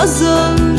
kazan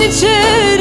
içeri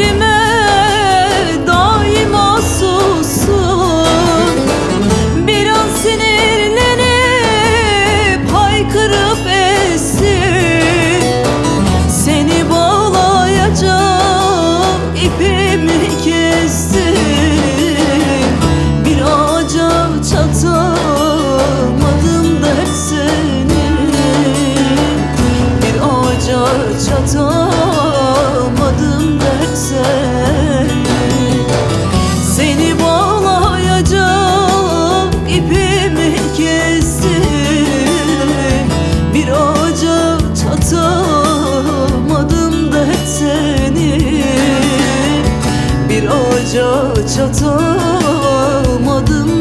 Ağaca çatamadım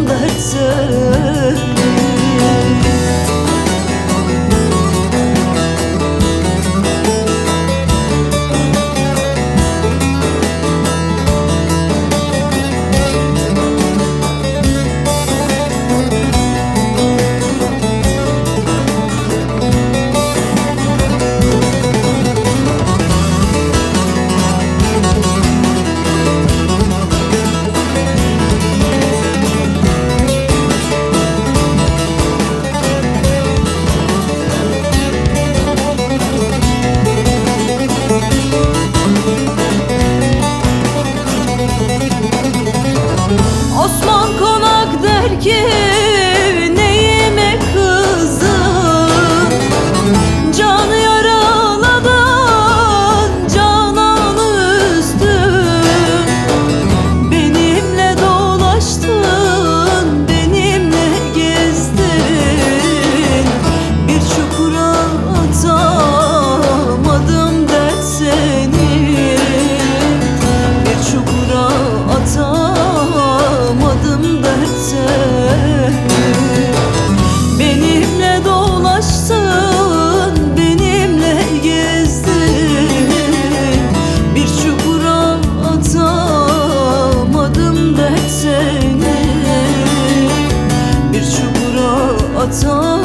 dert seni 做